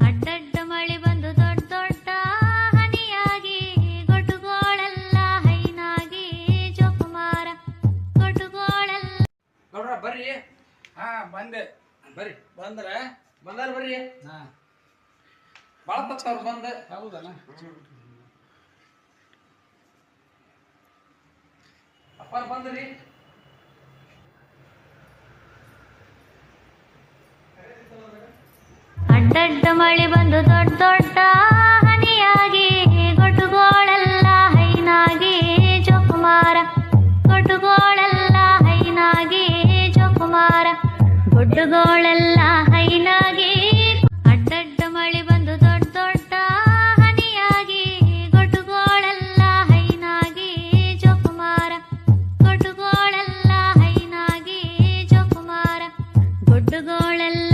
ಅಡ್ಡಡ್ಡ ಮಳೆ ಬಂದು ದೊಡ್ಡ ದೊಡ್ಡ ಹನಿಯಾಗಿ ಗೊಟ್ಟುಗೋಳೆಲ್ಲ ಹೈನಾಗಿ ಜೋಕುಮಾರ ಗೊಟ್ಟುಗೋಳೆಲ್ಲ ನೋಡ್ರ ಬರ್ರಿ. ಹಾ ಬಂದೆ. ಬರ್ರಿ. ಬಂದ್ರ ಬಂದಾರ ಬರ್ರಿ. ಹಾ. ಭಾಳ ತಪ್ಪಾವ್ರು ಬಂದ. ಹೌದಲ್ಲ ಅಪ್ಪಾರ ಬಂದ್ರಿ. ದೊಡ್ಡ ಮಳಿ ಬಂದು ದೊಡ್ಡ ದೊಡ್ಡ ಹನಿಯಾಗಿ ಗೊಟ್ಟುಗೋಳೆಲ್ಲ ಹೈನಾಗಿ ಜೋಕುಮಾರ ಗೊಟ್ಟುಗೋಳೆಲ್ಲ ಹೈನಾಗಿ ಜೋಕುಮಾರ, ಗೊಡ್ಡುಗೋಳೆಲ್ಲ ಹೈನಾಗಿ, ಅಡ್ಡಡ್ಡ ಮಳಿ ಬಂದು ದೊಡ್ಡ ದೊಡ್ಡ ಹನಿಯಾಗಿ ಗೊಟ್ಟುಗೋಳೆಲ್ಲ ಹೈನಾಗಿ ಜೋಕುಮಾರ ಗೊಟ್ಟುಗೋಳೆಲ್ಲ ಹೈನಾಗಿ ಜೋಕುಮಾರ, ಗೊಡ್ಡುಗೋಳೆಲ್ಲ